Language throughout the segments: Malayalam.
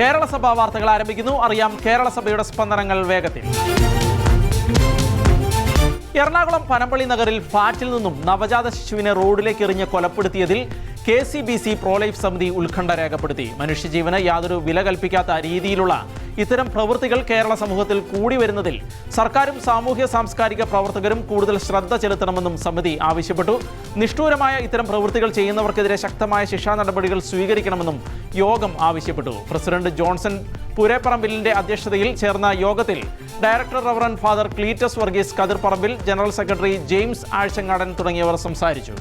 കേരള സഭാ വാർത്തകൾ ആരംഭിക്കുന്നു. അറിയാം കേരള സഭയുടെ സ്പന്ദനങ്ങൾ വേഗത്തിൽ. എറണാകുളം പനമ്പള്ളി നഗറിൽ ഫ്ളാറ്റിൽ നിന്നും നവജാത ശിശുവിനെ റോഡിലേക്ക് എറിഞ്ഞ് കൊലപ്പെടുത്തിയതിൽ K C B C prolife സമിതി ഉത്കണ്ഠ രേഖപ്പെടുത്തി. മനുഷ്യജീവന് യാതൊരു വില കൽപ്പിക്കാത്ത രീതിയിലുള്ള ഇത്തരം പ്രവൃത്തികൾ കേരള സമൂഹത്തിൽ കൂടി വരുന്നതിൽ സർക്കാരും സാമൂഹ്യ സാംസ്കാരിക പ്രവർത്തകരും കൂടുതൽ ശ്രദ്ധ ചെലുത്തണമെന്നും സമിതി ആവശ്യപ്പെട്ടു. നിഷ്ഠൂരമായ ഇത്തരം പ്രവൃത്തികൾ ചെയ്യുന്നവർക്കെതിരെ ശക്തമായ ശിക്ഷാ നടപടികൾ സ്വീകരിക്കണമെന്നും യോഗം ആവശ്യപ്പെട്ടു. പ്രസിഡന്റ് ജോൺസൺ പുരേപ്പറമ്പിലിന്റെ അധ്യക്ഷതയിൽ ചേർന്ന യോഗത്തിൽ director reverend father Cletus Varghese Kathirparambil general secretary James Azhchangadan തുടങ്ങിയവർ സംസാരിച്ചു.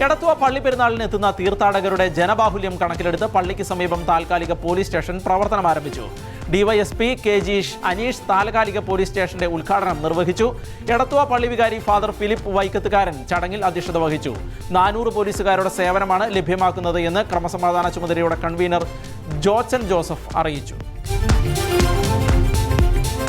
എടത്തുവ പള്ളി പെരുന്നാളിന് എത്തുന്ന തീർത്ഥാടകരുടെ ജനബാഹുല്യം കണക്കിലെടുത്ത് പള്ളിക്ക് സമീപം താൽക്കാലിക പോലീസ് സ്റ്റേഷൻ പ്രവർത്തനം ആരംഭിച്ചു. ഡിവൈഎസ്പി കെ ജി അനീഷ് താൽക്കാലിക പോലീസ് സ്റ്റേഷന്റെ ഉദ്ഘാടനം നിർവഹിച്ചു. എടത്തുവ പള്ളി വികാരി ഫാദർ ഫിലിപ്പ് വൈക്കത്തുകാരൻ ചടങ്ങിൽ അധ്യക്ഷത വഹിച്ചു. നാനൂറ് പോലീസുകാരുടെ സേവനമാണ് ലഭ്യമാക്കുന്നത് എന്ന് ക്രമസമാധാന ചുമതലയുടെ കൺവീനർ ജോച്ചൻ ജോസഫ് അറിയിച്ചു.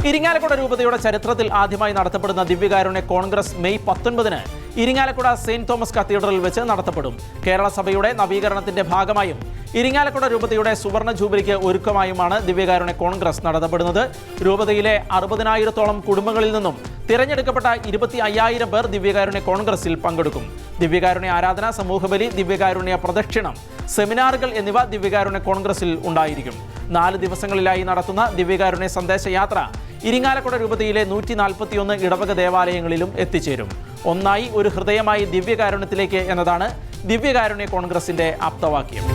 ഇരിങ്ങാലക്കുട രൂപതയുടെ ചരിത്രത്തിൽ ആദ്യമായി നടത്തപ്പെടുന്ന ദിവ്യകാരുണ്യ കോൺഗ്രസ് മെയ് പത്തൊൻപതിന് ഇരിങ്ങാലക്കുട സെയിന്റ് തോമസ് കത്തീഡ്രലിൽ വെച്ച് നടത്തപ്പെടും. കേരള സഭയുടെ നവീകരണത്തിന്റെ ഭാഗമായും ഇരിങ്ങാലക്കുട രൂപതയുടെ സുവർണ ജൂബിലിക്ക് ഒരുക്കമായുമാണ് ദിവ്യകാരുണ്യ കോൺഗ്രസ് നടത്തപ്പെടുന്നത്. രൂപതയിലെ അറുപതിനായിരത്തോളം കുടുംബങ്ങളിൽ നിന്നും തിരഞ്ഞെടുക്കപ്പെട്ട ഇരുപത്തി അയ്യായിരം പേർ ദിവ്യകാരുണ്യ കോൺഗ്രസിൽ പങ്കെടുക്കും. ദിവ്യകാരുണ്യ ആരാധനാ സമൂഹബലി ദിവ്യകാരുണ്യ പ്രദക്ഷിണം സെമിനാറുകൾ എന്നിവ ദിവ്യകാരുണ്യ കോൺഗ്രസിൽ ഉണ്ടായിരിക്കും. നാല് ദിവസങ്ങളിലായി നടത്തുന്ന ദിവ്യകാരുണ്യ സന്ദേശയാത്ര ഇരിങ്ങാലക്കുട രൂപതയിലെ നൂറ്റി നാൽപ്പത്തിയൊന്ന് ഇടവക ദേവാലയങ്ങളിലും എത്തിച്ചേരും. ഒന്നായി ഒരു ഹൃദയമായി ദിവ്യകാരുണ്യത്തിലേക്ക് എന്നതാണ് ദിവ്യകാരുണ്യ കോൺഗ്രസിന്റെ ആപ്തവാക്യം.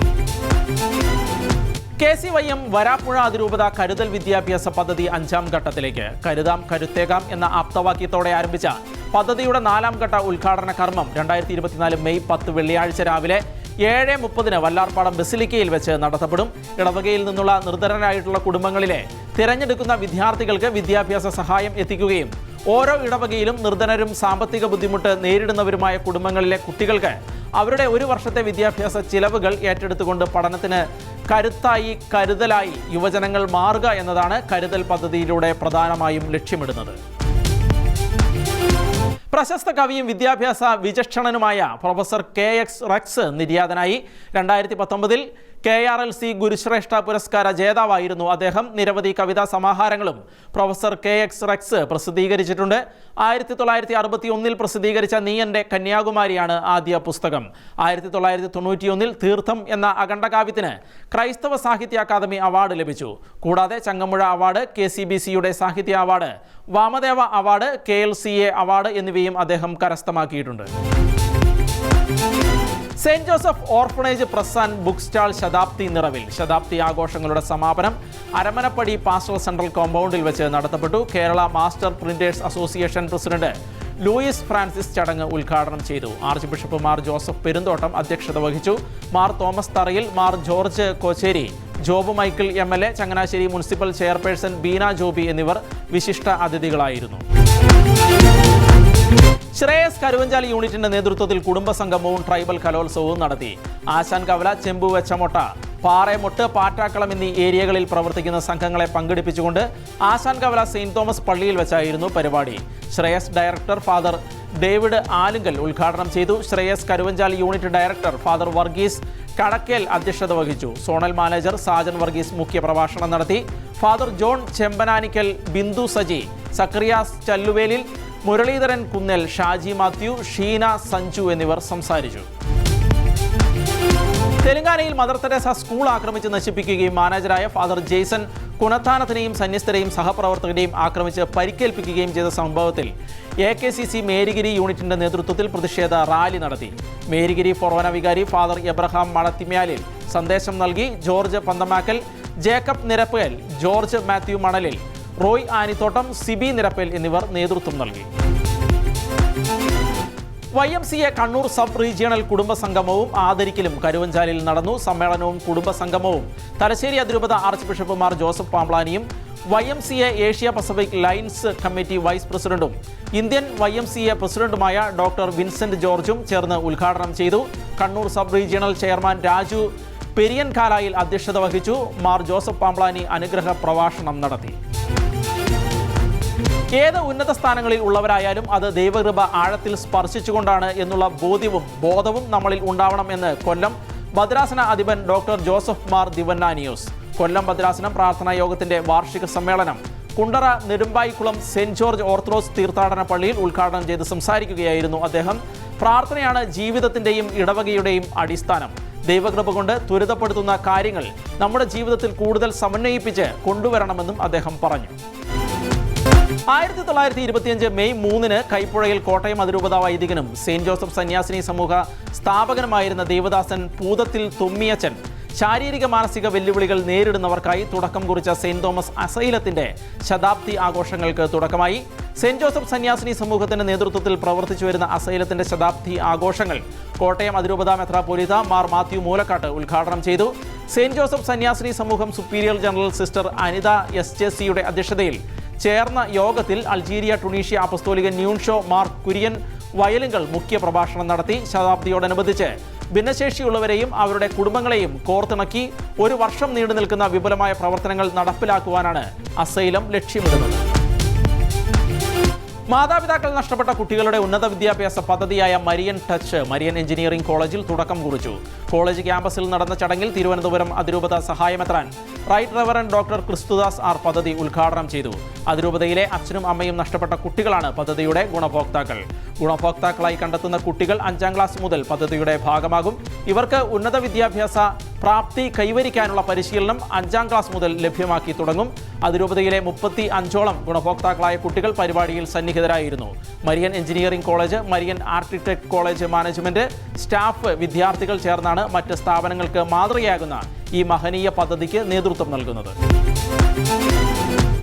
K C Y M Varapuzha അതിരൂപത കരുതൽ വിദ്യാഭ്യാസ പദ്ധതി അഞ്ചാം ഘട്ടത്തിലേക്ക്. കരുതാം കരുത്തേകാം എന്ന ആപ്തവാക്യത്തോടെ ആരംഭിച്ച പദ്ധതിയുടെ നാലാം ഘട്ട ഉദ്ഘാടന കർമ്മം രണ്ടായിരത്തി ഇരുപത്തിനാല് മെയ് പത്ത് വെള്ളിയാഴ്ച രാവിലെ ഏഴ് മുപ്പതിന് വല്ലാർപ്പാടം ബസിലിക്കയിൽ വെച്ച് നടത്തപ്പെടും. ഇടവകയിൽ നിന്നുള്ള നിർധനരായിട്ടുള്ള കുടുംബങ്ങളിലെ തിരഞ്ഞെടുക്കുന്ന വിദ്യാർത്ഥികൾക്ക് വിദ്യാഭ്യാസ സഹായം എത്തിക്കുകയും ഓരോ ഇടവകയിലും നിർധനരും സാമ്പത്തിക ബുദ്ധിമുട്ട് നേരിടുന്നവരുമായ കുടുംബങ്ങളിലെ കുട്ടികൾക്ക് അവരുടെ ഒരു വർഷത്തെ വിദ്യാഭ്യാസ ചിലവുകൾ ഏറ്റെടുത്തുകൊണ്ട് പഠനത്തിന് കരുത്തായി കരുതലായി യുവജനങ്ങൾ മാറുക എന്നതാണ് കരുതൽ പദ്ധതിയിലൂടെ പ്രധാനമായും ലക്ഷ്യമിടുന്നത്. പ്രശസ്ത കവിയും വിദ്യാഭ്യാസ വിചക്ഷണനുമായ പ്രൊഫസർ കെ എക്സ് റക്സ് നിര്യാതനായി രണ്ടായിരത്തി പത്തൊമ്പതിൽ കെ ആർ എൽ സി ഗുരുശ്രേഷ്ഠ പുരസ്കാര ജേതാവായിരുന്നു അദ്ദേഹം. നിരവധി കവിതാ സമാഹാരങ്ങളും പ്രൊഫസർ കെ എക്സ് റെക്സ് പ്രസിദ്ധീകരിച്ചിട്ടുണ്ട്. ആയിരത്തി തൊള്ളായിരത്തി അറുപത്തി ഒന്നിൽ പ്രസിദ്ധീകരിച്ച നീ എന്റെ കന്യാകുമാരിയാണ് ആദ്യ പുസ്തകം. ആയിരത്തി തൊള്ളായിരത്തി തൊണ്ണൂറ്റിയൊന്നിൽ തീർത്ഥം എന്ന അഖണ്ഡകാവ്യത്തിന് ക്രൈസ്തവ സാഹിത്യ അക്കാദമി അവാർഡ് ലഭിച്ചു. കൂടാതെ Changampuzha award K C B സിയുടെ സാഹിത്യ award Vamadeva award K L C A award എന്നിവയും അദ്ദേഹം കരസ്ഥമാക്കിയിട്ടുണ്ട്. Saint Joseph orphanage press and book stall ശതാബ്ദി നിറവിൽ. ശതാബ്ദി ആഘോഷങ്ങളുടെ സമാപനം അരമനപ്പടി പാസ്റ്റർ സെൻട്രൽ കോമ്പൗണ്ടിൽ വെച്ച് നടത്തപ്പെട്ടു. Kerala master printers association president Louis Francis ചടങ്ങ് ഉദ്ഘാടനം ചെയ്തു. Archbishop Mar Joseph Perumthottam അധ്യക്ഷത വഹിച്ചു. Mar Thomas Tharayil Mar George Kocherry Job Michael M L A Changanassery municipal chairperson Beena Joby എന്നിവർ വിശിഷ്ട അതിഥികളായിരുന്നു. ശ്രേയസ് കരുവഞ്ചാൽ യൂണിറ്റിന്റെ നേതൃത്വത്തിൽ കുടുംബസംഗമവും ട്രൈബൽ കലോത്സവവും നടത്തി. ആശാൻ കവല ചെമ്പു വെച്ചമൊട്ട പാറേമൊട്ട് പാറ്റാക്കളം എന്നീ ഏരിയകളിൽ പ്രവർത്തിക്കുന്ന സംഘങ്ങളെ പങ്കെടുപ്പിച്ചുകൊണ്ട് ആശാൻ കവല സെയിന്റ് തോമസ് പള്ളിയിൽ വെച്ചായിരുന്നു പരിപാടി. Shreyas director father David Alunkal ഉദ്ഘാടനം ചെയ്തു. Shreyas Karuvanchal unit director father Varghese Kadakkel അധ്യക്ഷത വഹിച്ചു. സോണൽ മാനേജർ സാജൻ വർഗീസ് മുഖ്യ പ്രഭാഷണം നടത്തി. Father John Chempananickal Bindu Saji Sakariyas Challuvelil Muraleedharan Kunnal Shaji Mathew Sheena Sanju എന്നിവർ സംസാരിച്ചു. തെലങ്കാനയിൽ മദർ തെരേസ സ്കൂൾ ആക്രമിച്ച് നശിപ്പിക്കുകയും മാനേജരായ ഫാദർ ജെയ്സൺ കുണത്താനത്തിനെയും സന്യസ്തരെയും സഹപ്രവർത്തകരെയും ആക്രമിച്ച് പരിക്കേൽപ്പിക്കുകയും ചെയ്ത സംഭവത്തിൽ A K C C Marygiri യൂണിറ്റിന്റെ നേതൃത്വത്തിൽ പ്രതിഷേധ റാലി നടത്തി. മേരിഗിരി ഫൊറോന വികാരി ഫാദർ എബ്രഹാം മണത്തിമ്യാലിൽ സന്ദേശം നൽകി George Panthamakkal Jacob Nirappel George Mathew Manalil Roy Anithottam Siby Nirappel എന്നിവർ നേതൃത്വം നൽകി. Y M C A Kannur sub regional കുടുംബ സംഗമവും ആദരിക്കലും കരുവഞ്ചാലിൽ നടന്നു. സമ്മേളനവും കുടുംബ സംഗമവും തലശ്ശേരി അതിരൂപത ആർച്ച് ബിഷപ്പുമാർ Joseph പാംബ്ലാനിയും Y M C A Asia Pacific alliance committee vice പ്രസിഡന്റും Indian Y M C A പ്രസിഡന്റുമായ ഡോക്ടർ വിൻസെന്റ് ജോർജും ചേർന്ന് ഉദ്ഘാടനം ചെയ്തു. Kannur sub regional chairman Raju Periyankalayil അധ്യക്ഷത വഹിച്ചു. മാർ ജോസഫ് പാംബ്ലാനി അനുഗ്രഹ പ്രഭാഷണം നടത്തി. ഏത് ഉന്നത സ്ഥാനങ്ങളിൽ ഉള്ളവരായാലും അത് ദൈവകൃപ ആഴത്തിൽ സ്പർശിച്ചുകൊണ്ടാണ് എന്നുള്ള ബോധ്യവും ബോധവും നമ്മളിൽ ഉണ്ടാവണം എന്ന് കൊല്ലം ഭദ്രാസന അധിപൻ doctor Joseph Mar Dionysius Kollam ഭദ്രാസനം പ്രാർത്ഥനാ യോഗത്തിന്റെ വാർഷിക സമ്മേളനം. Kundara Nedumpayikulam saint George orthodox തീർത്ഥാടന പള്ളിയിൽ ഉദ്ഘാടനം ചെയ്ത് സംസാരിക്കുകയായിരുന്നു അദ്ദേഹം. പ്രാർത്ഥനയാണ് ജീവിതത്തിന്റെയും ഇടവകയുടെയും അടിസ്ഥാനം. ദൈവകൃപ കൊണ്ട് ത്വരിതപ്പെടുത്തുന്ന കാര്യങ്ങൾ നമ്മുടെ ജീവിതത്തിൽ കൂടുതൽ സമന്വയിപ്പിച്ച് കൊണ്ടുവരണമെന്നും അദ്ദേഹം പറഞ്ഞു. ആയിരത്തി തൊള്ളായിരത്തി ഇരുപത്തിയഞ്ച് മെയ് മൂന്നിന് കൈപ്പുഴയിൽ കോട്ടയം അതിരൂപത വൈദികനും സെയിന്റ് ജോസഫ് സന്യാസിനി സമൂഹ സ്ഥാപകനുമായിരുന്ന ദേവദാസൻ പൂതത്തിൽ തുമ്മിയച്ചൻ ശാരീരിക മാനസിക വെല്ലുവിളികൾ നേരിടുന്നവർക്കായി തുടക്കം കുറിച്ച സെയിന്റ് തോമസ് അസൈലത്തിന്റെ ശതാബ്ദി ആഘോഷങ്ങൾക്ക് തുടക്കമായി. സെന്റ് ജോസഫ് സന്യാസിനി സമൂഹത്തിന്റെ നേതൃത്വത്തിൽ പ്രവർത്തിച്ചു വരുന്ന അസൈലത്തിന്റെ ശതാബ്ദി ആഘോഷങ്ങൾ കോട്ടയം അതിരൂപത മെത്രാപോലിത മാർ മാത്യു മൂലക്കാട്ട് ഉദ്ഘാടനം ചെയ്തു. സെയിന്റ് ജോസഫ് സന്യാസിനി സമൂഹം superior general sister Anitha S J സിയുടെ അധ്യക്ഷതയിൽ ചേർന്ന യോഗത്തിൽ അൾജീരിയ ടുണീഷ്യ ന്യൂൺ ന്യൂൺഷോ മാർക്ക് കുര്യൻ വയലുകൾ മുഖ്യ പ്രഭാഷണം നടത്തി ശതാബ്ദിയോടനുബന്ധിച്ച്. ഭിന്നശേഷിയുള്ളവരെയും അവരുടെ കുടുംബങ്ങളെയും കോർത്തിണക്കി ഒരു വർഷം നീണ്ടു നിൽക്കുന്ന വിപുലമായ പ്രവർത്തനങ്ങൾ നടപ്പിലാക്കുവാനാണ് അസൈലം ലക്ഷ്യമിടുന്നത്. മാതാപിതാക്കൾ നഷ്ടപ്പെട്ട കുട്ടികളുടെ ഉന്നത വിദ്യാഭ്യാസ പദ്ധതിയായ മരിയൻ ടച്ച് മരിയൻ എഞ്ചിനീയറിംഗ് കോളേജിൽ തുടക്കം കുറിച്ചു. കോളേജ് ക്യാമ്പസിൽ നടന്ന ചടങ്ങിൽ തിരുവനന്തപുരം അതിരൂപത സഹായമെത്രാൻ right reverend doctor Christudas R പദ്ധതി ഉദ്ഘാടനം ചെയ്തു. അതിരൂപതയിലെ അച്ഛനും അമ്മയും നഷ്ടപ്പെട്ട കുട്ടികളാണ് പദ്ധതിയുടെ ഗുണഭോക്താക്കൾ. ഗുണഭോക്താക്കളായി കണ്ടെത്തുന്ന കുട്ടികൾ അഞ്ചാം ക്ലാസ് മുതൽ പദ്ധതിയുടെ ഭാഗമാകും. ഇവർക്ക് ഉന്നത വിദ്യാഭ്യാസ പ്രാപ്തി കൈവരിക്കാനുള്ള പരിശീലനം അഞ്ചാം ക്ലാസ് മുതൽ ലഭ്യമാക്കി തുടങ്ങും. അതിരൂപതയിലെ മുപ്പത്തി അഞ്ചോളം ഗുണഭോക്താക്കളായ കുട്ടികൾ പരിപാടിയിൽ സന്നിഹിതരായിരുന്നു. Marian engineering college Marian architect college management staff വിദ്യാർത്ഥികൾ ചേർന്നാണ് മറ്റ് സ്ഥാപനങ്ങൾക്ക് മാതൃകയാകുന്ന ഈ മഹനീയ പദ്ധതിക്ക് നേതൃത്വം നൽകുന്നത്.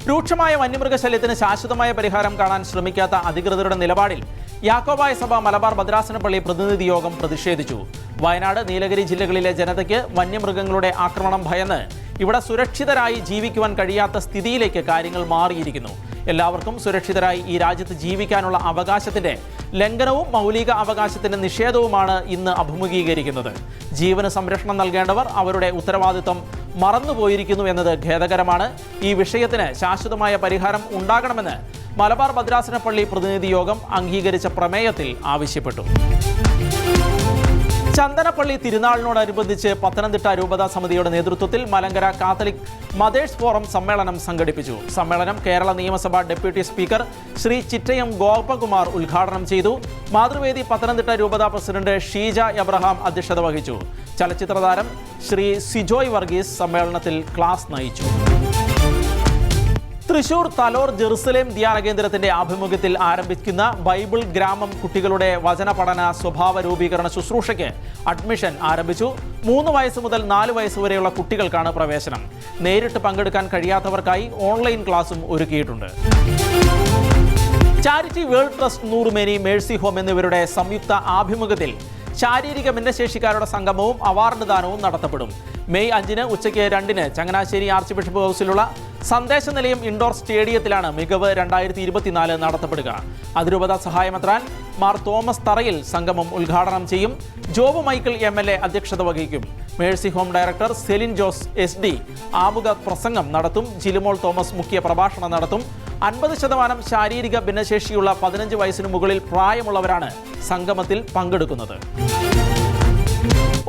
രൂക്ഷമായ വന്യമൃഗശല്യത്തിന് ശാശ്വതമായ പരിഹാരം കാണാൻ ശ്രമിക്കാത്ത അധികൃതരുടെ നിലപാടിൽ യാക്കോബായ സഭ മലബാർ ഭദ്രാസനപ്പള്ളി പ്രതിനിധി യോഗം പ്രതിഷേധിച്ചു. വയനാട് നീലഗിരി ജില്ലകളിലെ ജനതയ്ക്ക് വന്യമൃഗങ്ങളുടെ ആക്രമണം ഭയന്ന് ഇവിടെ സുരക്ഷിതരായി ജീവിക്കുവാൻ കഴിയാത്ത സ്ഥിതിയിലേക്ക് കാര്യങ്ങൾ മാറിയിരിക്കുന്നു. എല്ലാവർക്കും സുരക്ഷിതരായി ഈ രാജ്യത്ത് ജീവിക്കാനുള്ള അവകാശത്തിന്റെ ലംഘനവും മൗലിക അവകാശത്തിന്റെ നിഷേധവുമാണ് ഇന്ന് അഭിമുഖീകരിക്കുന്നത്. ജീവന് സംരക്ഷണം നൽകേണ്ടവർ അവരുടെ ഉത്തരവാദിത്വം മറന്നുപോയിരിക്കുന്നു എന്നത് ഖേദകരമാണ്. ഈ വിഷയത്തിന് ശാശ്വതമായ പരിഹാരം ഉണ്ടാകണമെന്ന് മലബാർ ഭദ്രാസനപ്പള്ളി പ്രതിനിധി യോഗം അംഗീകരിച്ച പ്രമേയത്തിൽ ആവശ്യപ്പെട്ടു. ചന്ദനപ്പള്ളി തിരുനാളിനോടനുബന്ധിച്ച് പത്തനംതിട്ട രൂപതാ സമിതിയുടെ നേതൃത്വത്തിൽ മലങ്കര കാത്തലിക് മദേഴ്സ് ഫോറം സമ്മേളനം സംഘടിപ്പിച്ചു. സമ്മേളനം കേരള നിയമസഭാ ഡെപ്യൂട്ടി സ്പീക്കർ ശ്രീ ചിറ്റയം ഗോപകുമാർ ഉദ്ഘാടനം ചെയ്തു. മാതൃവേദി പത്തനംതിട്ട രൂപതാ പ്രസിഡന്റ് ഷീജ എബ്രഹാം അധ്യക്ഷത വഹിച്ചു. ചലച്ചിത്ര താരം ശ്രീ സിജോയ് വർഗീസ് സമ്മേളനത്തിൽ ക്ലാസ് നയിച്ചു. തൃശൂർ തലോർ ജെറുസലേം ധ്യാന കേന്ദ്രത്തിന്റെ ആഭിമുഖ്യത്തിൽ ആരംഭിക്കുന്ന ബൈബിൾ ഗ്രാമം കുട്ടികളുടെ വചന പഠന സ്വഭാവ രൂപീകരണ ശുശ്രൂഷയ്ക്ക് അഡ്മിഷൻ ആരംഭിച്ചു. മൂന്ന് വയസ്സ് മുതൽ നാല് വയസ്സ് വരെയുള്ള കുട്ടികൾക്കാണ് പ്രവേശനം. നേരിട്ട് പങ്കെടുക്കാൻ കഴിയാത്തവർക്കായി ഓൺലൈൻ ക്ലാസും ഒരുക്കിയിട്ടുണ്ട്. ചാരിറ്റി വേൾഡ് ട്രസ്റ്റ് നൂറുമേനി മേഴ്സി ഹോം എന്നിവരുടെ സംയുക്ത ആഭിമുഖ്യത്തിൽ ശാരീരിക ഭിന്നശേഷിക്കാരുടെ സംഗമവും അവാർഡ് ദാനവും നടത്തപ്പെടും. മെയ് അഞ്ചിന് ഉച്ചയ്ക്ക് രണ്ടിന് ചങ്ങനാശ്ശേരി ആർച്ച് ബിഷപ്പ് ഹൗസിലുള്ള സന്ദേശ നിലയം ഇൻഡോർ സ്റ്റേഡിയത്തിലാണ് മികവ് രണ്ടായിരത്തി ഇരുപത്തിനാല് നടത്തപ്പെടുക. അതിരൂപത സഹായമെത്രാൻ മാർ തോമസ് തറയിൽ സംഗമം ഉദ്ഘാടനം ചെയ്യും. Job Michael M L A അധ്യക്ഷത വഹിക്കും. Mercy home director Celine Jose S D. ആമുഖ പ്രസംഗം നടത്തും. ജിലിമോൾ തോമസ് മുഖ്യ പ്രഭാഷണം നടത്തും. അൻപത് ശതമാനം ശാരീരിക ഭിന്നശേഷിയുള്ള പതിനഞ്ച് വയസ്സിനു മുകളിൽ പ്രായമുള്ളവരാണ് സംഗമത്തിൽ പങ്കെടുക്കുന്നത്.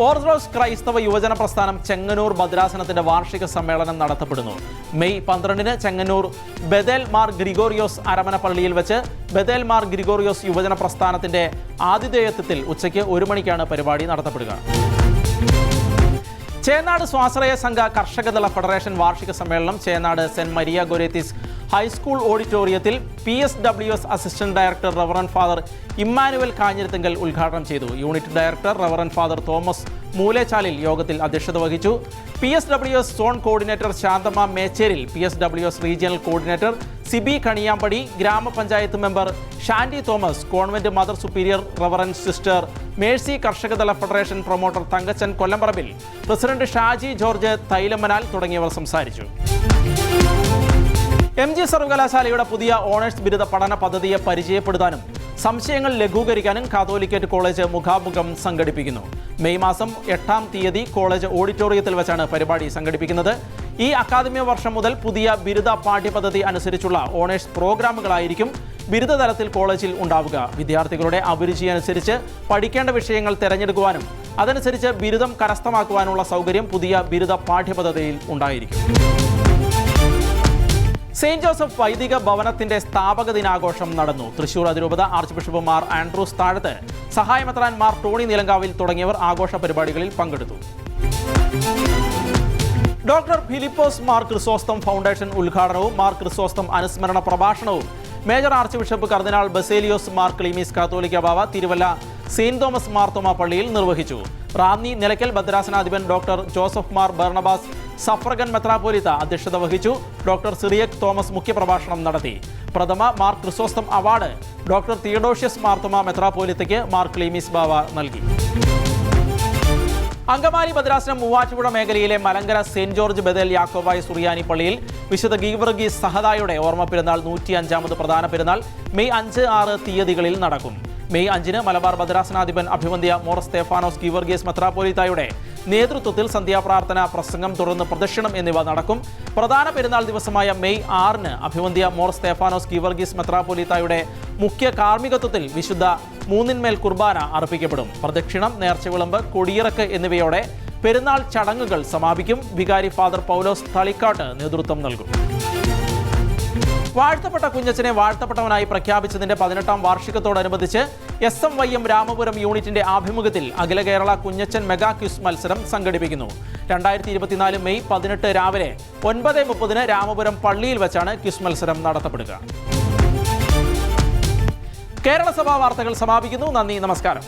ഓർത്തഡോക്സ് ക്രൈസ്തവ യുവജന പ്രസ്ഥാനം ചെങ്ങന്നൂർ ഭദ്രാസനത്തിന്റെ വാർഷിക സമ്മേളനം നടത്തപ്പെടുന്നു. മെയ് പന്ത്രണ്ടിന് ചെങ്ങന്നൂർ ബദേൽ മാർ ഗ്രിഗോറിയോസ് അരമന പള്ളിയിൽ വെച്ച് ബദേൽ മാർ ഗ്രിഗോറിയോസ് യുവജന പ്രസ്ഥാനത്തിന്റെ ആതിഥേയത്വത്തിൽ ഉച്ചയ്ക്ക് ഒരു മണിക്കാണ് പരിപാടി നടത്തപ്പെടുക. ചേനാട് സ്വാശ്രയ സംഘ കർഷകദള ഫെഡറേഷൻ വാർഷിക സമ്മേളനം Chenad saint Maria Goretti's high school ഓഡിറ്റോറിയത്തിൽ P S W S assistant director reverend father Emmanuel Kanjirathinkal ഉദ്ഘാടനം ചെയ്തു. Unit director reverend father Thomas Moolechalil യോഗത്തിൽ അധ്യക്ഷത വഹിച്ചു. P S W S zone coordinator Shanthamma Mecheril P S W S regional coordinator Siby Kaniyampady ഗ്രാമപഞ്ചായത്ത് member Shandy Thomas convent mother superior reverend sister Mercy കർഷകതല federation promoter Thankachan Kollamparambil president Shaji George Thailammanal തുടങ്ങിയവർ സംസാരിച്ചു. എം ജി സർവകലാശാലയുടെ പുതിയ ഓണേഴ്സ് ബിരുദ പഠന പദ്ധതിയെ പരിചയപ്പെടുത്താനും സംശയങ്ങൾ ലഘൂകരിക്കാനും കാതോലിക്കറ്റ് കോളേജ് മുഖാമുഖം സംഘടിപ്പിക്കുന്നു. മെയ് മാസം എട്ടാം തീയതി കോളേജ് ഓഡിറ്റോറിയത്തിൽ വെച്ചാണ് പരിപാടി സംഘടിപ്പിക്കുന്നത്. ഈ അക്കാദമിക വർഷം മുതൽ പുതിയ ബിരുദ പാഠ്യപദ്ധതി അനുസരിച്ചുള്ള ഓണേഴ്സ് പ്രോഗ്രാമുകളായിരിക്കും ബിരുദതലത്തിൽ കോളേജിൽ ഉണ്ടാവുക. വിദ്യാർത്ഥികളുടെ അഭിരുചി അനുസരിച്ച് പഠിക്കേണ്ട വിഷയങ്ങൾ തിരഞ്ഞെടുക്കുവാനും അതനുസരിച്ച് ബിരുദം കരസ്ഥമാക്കുവാനുള്ള സൗകര്യം പുതിയ ബിരുദ പാഠ്യപദ്ധതിയിൽ ഉണ്ടായിരിക്കും. സെയിന്റ് ജോസഫ് വൈദിക ഭവനത്തിന്റെ സ്ഥാപക ദിനാഘോഷം നടന്നു. തൃശൂർ അതിരൂപത ആർച്ച് ബിഷപ്പ് മാർ ആൻഡ്രൂസ് താഴത്ത് സഹായമെത്രാൻമാർ ടോണി നിലങ്കാവിൽ തുടങ്ങിയവർ ആഘോഷ പരിപാടികളിൽ പങ്കെടുത്തു. Doctor Philipose Mar Chrysostom foundation ഉദ്ഘാടനവും മാർ ക്രിസോസ്തം അനുസ്മരണ പ്രഭാഷണവും. Major archbishop cardinal Baselios Mar Cleemis Catholicos Bava Thiruvalla saint Thomas Marthoma പള്ളിയിൽ നിർവഹിച്ചു. Ranni Nilakkal ഭദ്രാസനാധിപൻ doctor Joseph Mar Barnabas suffragan metropolitan അധ്യക്ഷത വഹിച്ചു. ഡോക്ടർ സിറിയക് തോമസ് മുഖ്യപ്രഭാഷണം നടത്തി. പ്രഥമ Mar Chrysostom award doctor Theodosius Marthoma മെത്രാപോലിത്തയ്ക്ക് Mar Cleemis Bava നൽകി. അങ്കമാലി ഭദ്രാസനം മൂവാറ്റുപുഴ മേഖലയിലെ മലങ്കര സെന്റ് ജോർജ് ബദൽ യാക്കോബായ സുറിയാനി പള്ളിയിൽ വിശുദ്ധ ഗീവർഗീസ് സഹദായുടെ ഓർമ്മ പെരുന്നാൾ നൂറ്റി അഞ്ചാമത് പ്രധാന പെരുന്നാൾ മെയ് അഞ്ച് ആറ് തീയതികളിൽ നടക്കും. മെയ് അഞ്ചിന് മലബാർ മദ്രാസനാധിപൻ അഭിമന്യ മോർ സ്തേഫാനോസ് ഗീവർഗീസ് മെത്രാപ്പോലിത്തായുടെ നേതൃത്വത്തിൽ സന്ധ്യാപ്രാർത്ഥന പ്രസംഗം തുടർന്ന് പ്രദക്ഷിണം എന്നിവ നടക്കും. പ്രധാന പെരുന്നാൾ ദിവസമായ മെയ് ആറിന് അഭിവന്ധ്യ മോർ സ്തേഫാനോസ് കീവർഗീസ് മെത്രാപ്പോലിത്തായുടെ മുഖ്യ കാർമ്മികത്വത്തിൽ വിശുദ്ധ മൂന്നിന്മേൽ കുർബാന അർപ്പിക്കപ്പെടും. പ്രദക്ഷിണം നേർച്ചവിളമ്പ് കൊടിയിറക്ക് എന്നിവയോടെ പെരുന്നാൾ ചടങ്ങുകൾ സമാപിക്കും. വികാരി ഫാദർ പൗലോസ് തളിക്കാട്ട് നേതൃത്വം നൽകും. വാഴ്ത്തപ്പെട്ട കുഞ്ഞച്ചനെ വാഴ്ത്തപ്പെട്ടവനായി പ്രഖ്യാപിച്ചതിന്റെ പതിനെട്ടാം വാർഷികത്തോടനുബന്ധിച്ച് S M Y M Ramapuram യൂണിറ്റിന്റെ ആഭിമുഖ്യത്തിൽ അഖില കേരള കുഞ്ഞച്ചൻ മെഗാ ക്യൂസ് മത്സരം സംഘടിപ്പിക്കുന്നു. രണ്ടായിരത്തി ഇരുപത്തിനാല് മെയ് പതിനെട്ട് രാവിലെ ഒൻപത് മുപ്പതിന് രാമപുരം പള്ളിയിൽ വെച്ചാണ് ക്യൂസ് മത്സരം നടത്തപ്പെടുക. കേരള സഭാ വാർത്തകൾ സമാപിക്കുന്നു. നന്ദി നമസ്കാരം.